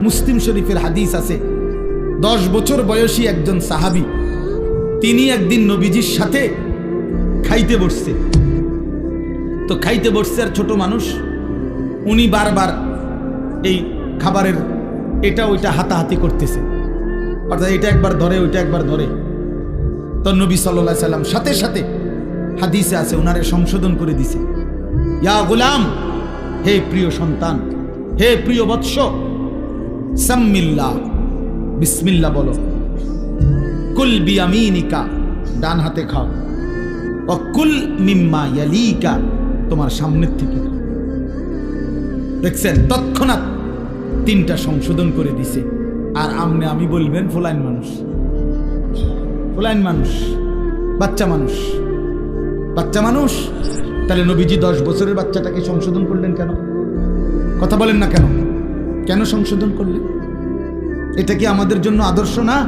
মুসলিম শরীফের হাদিস আছে। দশ বছর বয়সী একজন সাহাবি, তিনি একদিন নবীজির সাথে খাইতে বসছে। তো খাইতে বসছে আর ছোট মানুষ, উনি বারবার এই খাবারের এটা ওইটা হাতাহাতি করতেছে। অর্থাৎ এটা একবার ধরে, ওইটা একবার ধরে। তো নবী সাল্লাহ সাল্লাম সাথে সাথে হাদিসে আছে ওনারে সংশোধন করে দিছে। ইয়া গোলাম, হে প্রিয় সন্তান, হে প্রিয় বৎস সাম্মিল্লা। বিসমিল্লা বলো। কুল বিয়ামিনিকা, ডান হাতে খাও। ও কুল মিম্মা ইয়ালিকা, তোমার সামনের থেকে। দেখছেন, তৎক্ষণাৎ তিনটা সংশোধন করে দিছে। আর আমনে আমি বলবেন, ফোলাইন মানুষ। ফোলাইন মানুষ, বাচ্চা মানুষ। বাচ্চা মানুষ? তাহলে নবীজি দশ বছরের বাচ্চাটাকে সংশোধন করলেন কেন? কথা বলেন না কেন? কেন সংশোধন করলেন এটা কি আমাদের জন্য আদর্শ না?